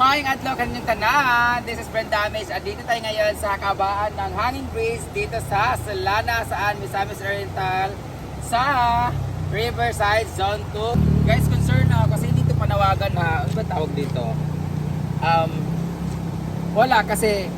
Maayong adlaw kanyang tanan. This is Brenda Ames at dito tayo ngayon sa kabaan ng Hanging Bridge dito sa Solana, saan Misamis Oriental sa Riverside Zone 2. Guys, concern ako kasi dito panawagan na, ano ba tawag dito? Um, wala kasi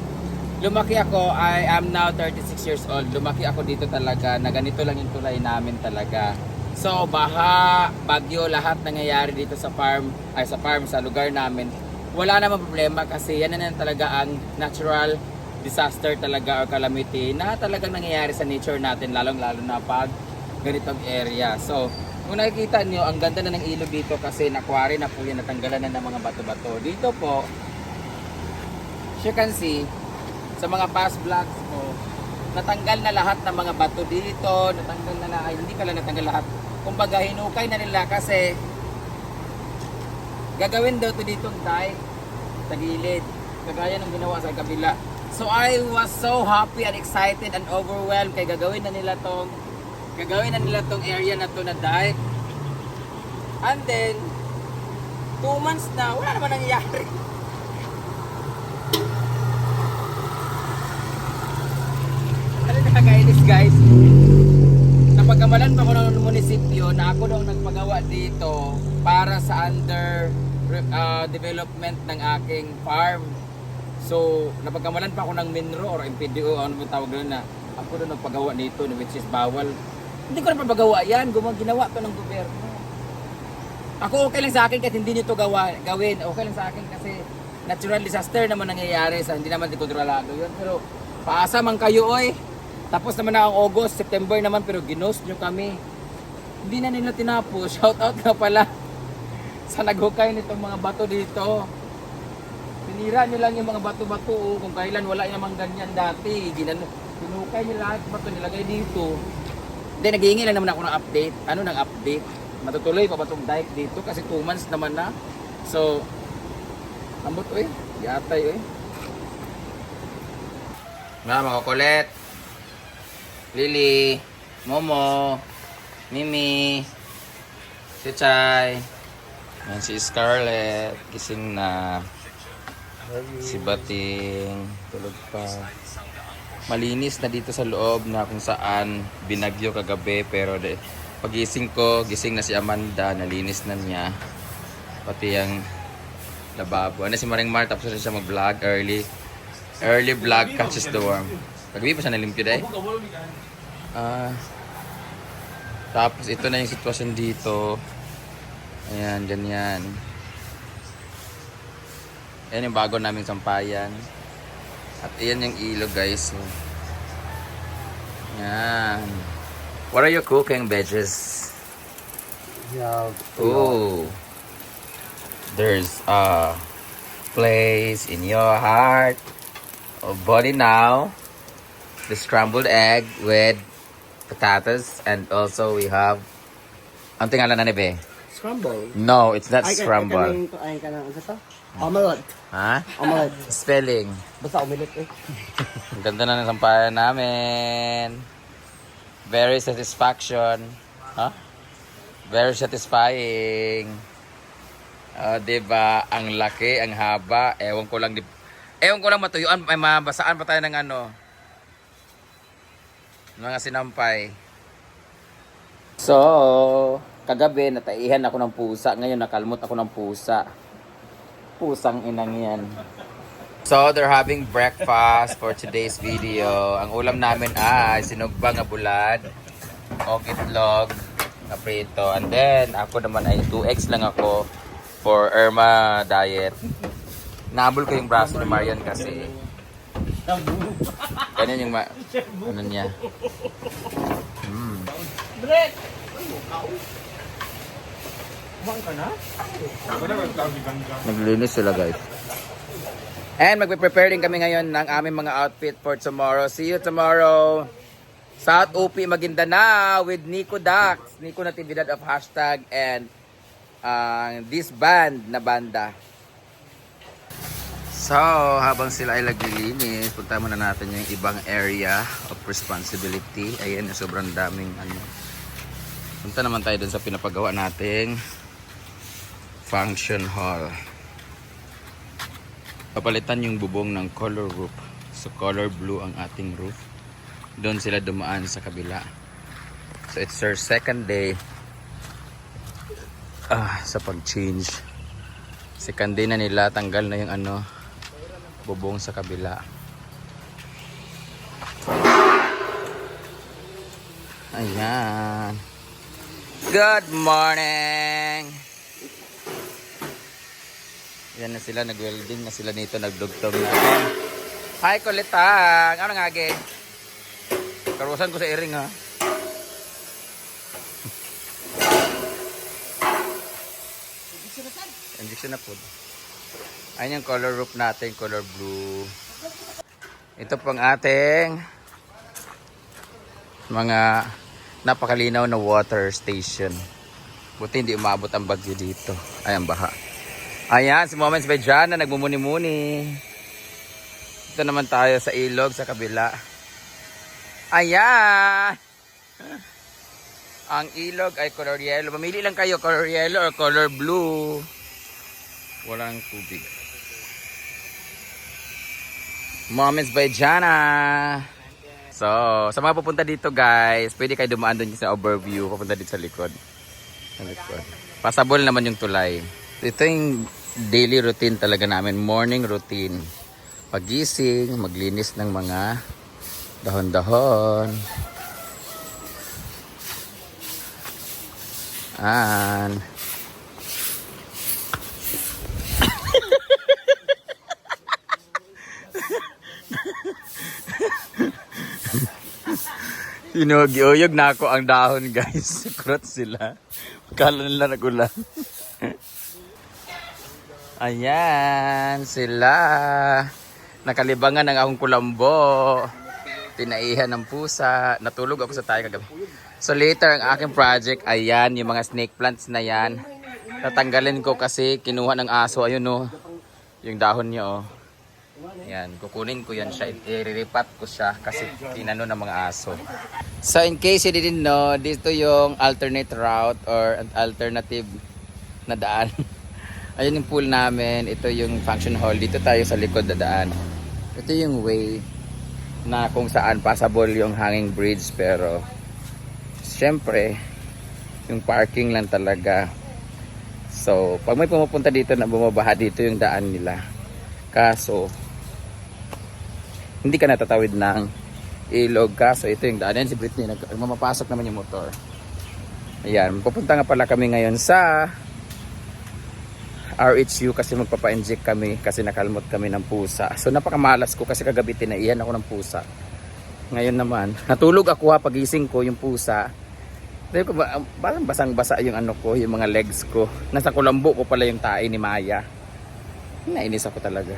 lumaki ako, I am now 36 years old. Lumaki ako dito talaga na ganito lang yung tulay namin talaga. So, baha, bagyo, lahat nangyayari dito sa farm, ay sa farm, sa lugar namin. Wala namang problema kasi yan na talaga ang natural disaster talaga or calamity na talagang nangyayari sa nature natin, lalong-lalo na pag ganitong area. So, kung nakikita nyo, ang ganda na ng ilog dito kasi nakwari na po yan, natanggalan na ng mga bato-bato. Dito po, as you can see, sa mga past vlogs ko, natanggal na lahat ng mga bato dito, natanggal na lahat, hindi pala natanggal lahat. Kumbaga, hinukay na nila kasi gagawin daw to ditong dike sa gilid. Kagaya ng ginawa sa kabila. So I was so happy and excited and overwhelmed kay gagawin na nila tong gagawin na nila tong area na to na dike. And then, two months na, wala naman nangyayari. Ano nakakainis guys? Napagkamalan pa ko ng munisipyo na ako daw nagpagawa dito para sa under uh, development ng aking farm. So, napagkamalan pa ako ng Minro or MPDO, ano mo tawag doon na ako daw nagpagawa dito which is bawal. Hindi ko na papagawa yan, gumawa ginawa to ng gobyerno. Ako okay lang sa akin kahit hindi nyo to gawa, gawin. Okay lang sa akin kasi natural disaster naman nangyayari sa hindi naman di kontrolado yun. Pero paasa man kayo oy. Tapos naman na ang August, September naman pero ginost nyo kami. Hindi na nila tinapos. Shout out nga pala sa naghukay nitong mga bato dito. Pinira lang yung mga bato-bato oh, kung kailan wala namang ganyan dati. Ginan pinukay nyo lahat bato nilagay dito. Hindi, naghihingi lang naman ako ng update. Ano ng update? Matutuloy pa ba itong dike dito? Kasi 2 months naman na. So, ambot oy. Yatay oy. Mga mga kulit. Lily. Momo. Mimi. Si Chay. Yan si Scarlett. Gising na. Si Bating. Tulog pa. Malinis na dito sa loob na kung saan binagyo kagabi pero de, pagising ko, gising na si Amanda, nalinis na niya. Pati yung lababo. Ano si Maring Mar, tapos na siya mag-vlog early. Early vlog catches the worm. Pagabi pa siya nalimpyo dahil. Ah. tapos ito na yung sitwasyon dito. Ayan, ganyan. Ayan yung bago naming sampayan. At ayan yung ilog guys. So, yan. What are you cooking, bitches? Yeah. Ooh. There's a place in your heart or body now. The scrambled egg with potatoes and also we have ang tingala na nebe? Scramble. No, it's not scramble. Ay, ka na, ano to? Omelette. Ha? Omelette. Spelling. Basta omelette eh. Ang ganda na ng sampayan namin. Very satisfaction. Ha? Very satisfying. Ah, 'di ba? Ang laki, ang haba. Ewan ko lang di Ewan ko lang matuyuan, may mabasaan pa tayo ng ano. Mga sinampay. So, kagabi nataihan ako ng pusa. Ngayon nakalmot ako ng pusa. Pusang inang yan. So, they're having breakfast for today's video. Ang ulam namin ay sinugbang nga bulad, og itlog, na prito. And then, ako naman ay 2x lang ako for Irma diet. Nabol ko yung braso ni Marian kasi. Ganyan yung ma... Ano niya. Mm. Naglinis sila guys. And magpe-prepare din kami ngayon ng aming mga outfit for tomorrow. See you tomorrow. South UP Maguindanao with Nico Dax. Nico Natividad of hashtag and uh, this band na banda. So, habang sila ay naglilinis, punta muna natin yung ibang area of responsibility. Ayan, sobrang daming ano. Punta naman tayo dun sa pinapagawa nating function hall. Papalitan yung bubong ng color roof. So color blue ang ating roof. Doon sila dumaan sa kabila. So it's their second day ah, sa pag-change. Second day na nila, tanggal na yung ano, bubong sa kabila. Ayan. Good morning! Yan na sila, nag-welding na sila nito, nagdugtong na. Hi, kulitang! Ano nga, ge? Karusan ko sa iring, ha? Injection na po. Ayun yung color roof natin, color blue. Ito pang ating mga napakalinaw na water station. Buti hindi umabot ang bagyo dito. Ay, ang baha. Ayan, si Moments by Jana, nagmumuni-muni. Ito naman tayo sa ilog, sa kabila. Ayan! Ang ilog ay color yellow. Mamili lang kayo, color yellow or color blue. Walang tubig. Moments by Jana. So, sa mga pupunta dito guys, pwede kayo dumaan doon sa overview, papunta dito sa likod. Sa likod. Pasable naman yung tulay. Ito yung daily routine talaga namin, morning routine. Pagising, maglinis ng mga dahon-dahon. An. Inugyuyog na ako ang dahon guys. Kurot sila. Kala nila nagulan. Ayan, sila. Nakalibangan ng akong kulambo. Tinaihan ng pusa. Natulog ako sa tayo kagabi. So later, ang aking project, ayan, yung mga snake plants na yan. Tatanggalin ko kasi kinuha ng aso. Ayun no, yung dahon niya oh. Yan, kukunin ko yan siya. I-repat ko siya kasi tinano ng mga aso. So in case you didn't know, dito yung alternate route or alternative na daan. Ayun yung pool namin. Ito yung function hall. Dito tayo sa likod na daan. Ito yung way na kung saan passable yung hanging bridge pero syempre yung parking lang talaga. So, pag may pumupunta dito na bumabaha dito yung daan nila. Kaso, hindi ka natatawid ng ilog. Kaso, ito yung daan. Yan si Britney. Mamapasok naman yung motor. Ayan. Pupunta nga pala kami ngayon sa RHU kasi magpapa-inject kami kasi nakalmot kami ng pusa. So napakamalas ko kasi kagabi tinaihan ako ng pusa. Ngayon naman, natulog ako ha pagising ko yung pusa. Dahil ko ba, parang basang-basa yung ano ko, yung mga legs ko. Nasa kulambo ko pala yung tae ni Maya. Nainis ako talaga.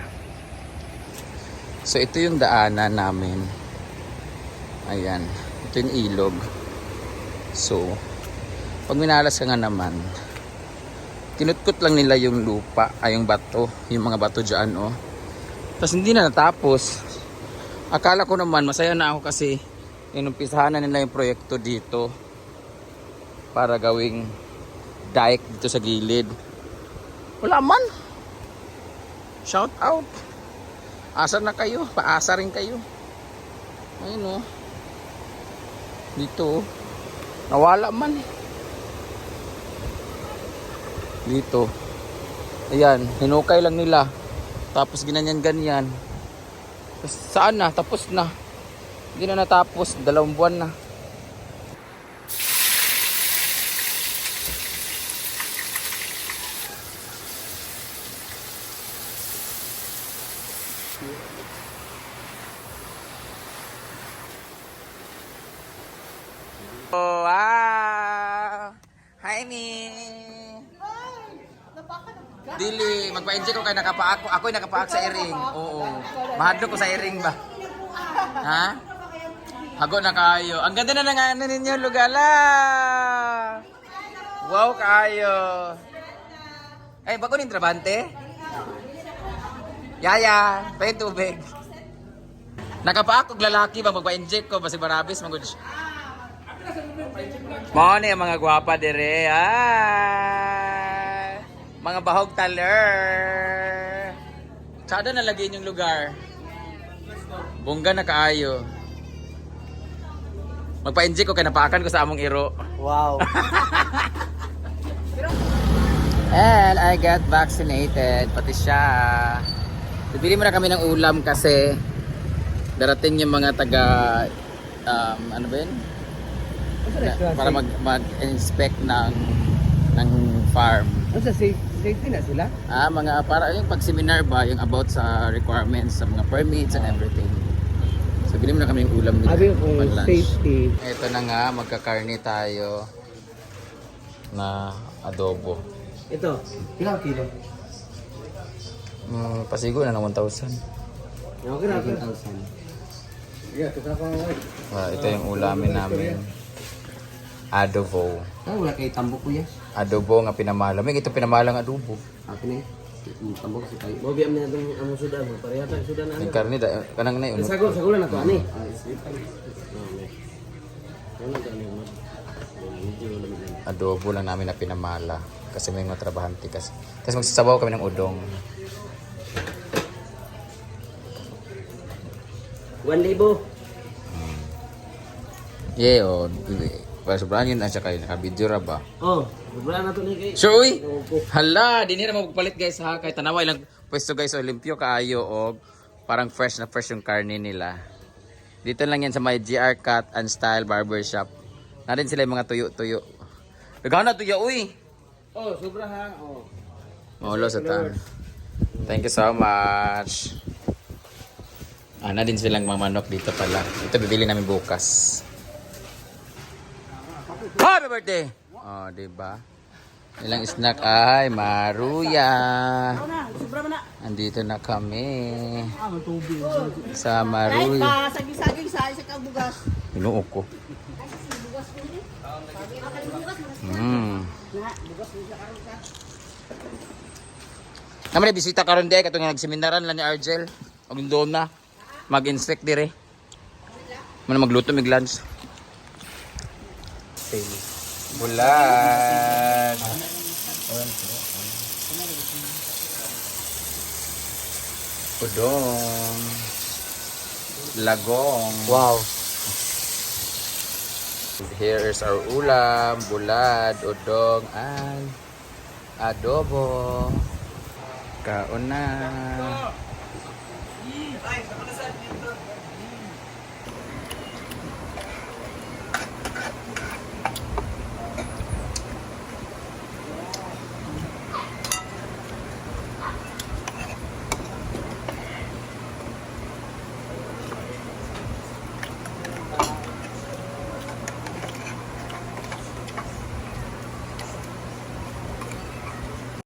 So ito yung daanan namin. Ayan. Ito yung ilog. So, pag minalas ka nga naman, kinutkot lang nila yung lupa, ay yung bato, yung mga bato dyan, oh. Tapos hindi na natapos. Akala ko naman, masaya na ako kasi inumpisahan na nila yung proyekto dito para gawing dike dito sa gilid. Wala man. Shout out. Asa na kayo? Paasa rin kayo. Ayun oh. Dito oh. Nawala man. Dito. Ayan, hinukay lang nila. Tapos ginanyan-ganyan. Tapos saan na? Tapos na. Hindi na natapos. Dalawang buwan na. Oh, wow! Hi, Mi! Dili, magpa-enjoy ko kay nakapaak ko. Ako'y nakapaak sa iring. Oo. Mahadlo ko sa iring ba? Ha? Hago na kayo. Ang ganda na ng ano ninyo, Lugala! Wow, kayo! Ay, bago ni Trabante? Yaya, pa yung tubig. Nakapaak og lalaki ba magpa-enjoy ko basi barabis magud siya. Ni ang mga gwapa dire. Ah! Mga bahog taler. Tsada na lagi yung lugar. Bongga na kaayo. Magpa-enjoy ko kay napaakan ko sa among iro. Wow. And I got vaccinated, pati siya. Bibili muna kami ng ulam kasi darating yung mga taga um, ano ba yun? Na- para mag mag-inspect ng ng farm. Ano sa safe, safety na sila? Ah, mga para yung pag-seminar ba yung about sa requirements sa mga permits and everything. So bili muna kami ng ulam nila. Abi kung pang-lunch. safety. Ito na nga, magkakarni tayo na adobo. Ito, ilang kilo? Mm, pasigo na ng 1,000. Okay na, 1,000. Yeah, ito ka pa Ah, ito yung ulamin namin. Adobo. Ah, wala kay tambo kuya. Adobo nga pinamalamig. Ito pinamalang adobo. Ako na eh. Tambo kasi tayo. Bobi am na itong among sudan mo. Pareha tayo sudan na. Yung karni, da- kanang na yun. Sagol, sagol na to ani. Ah, Ano? Adobo lang namin na pinamala. Kasi may mga trabahante kasi. Tapos magsasabaw kami ng udong. 1,000. Yeah, o. Para sobrang yun na siya kayo. Nakabidyo ra ba? Oh, wala na to ni kay. Sure, uy! Hala, di nila magpalit guys ha. Kahit tanawa ilang pwesto guys, Olimpio kaayo o parang fresh na fresh yung karne nila. Dito lang yan sa may GR Cut and Style Barbershop. Na rin sila yung mga tuyo-tuyo. Naghahan na tuyo, uy! Oh, sobra ha. Oh. Maulo sa tan. Thank you so much. Ah, na din silang mga manok dito pala. Ito bibili namin bukas. Happy birthday! Oh, di ba? Ilang snack ay maruya. Andito na kami sa maruya. saging-saging sa isa ka bugas. Inuo ko. Mm. Naman bisita karon di katong nagseminaran lang ni Argel. Og doon na mag-inspect dire. Man magluto mig lunch. Bulan. Udong. Lagong. Wow. Here is our ulam, bulad, udong, and adobo. Kaon na.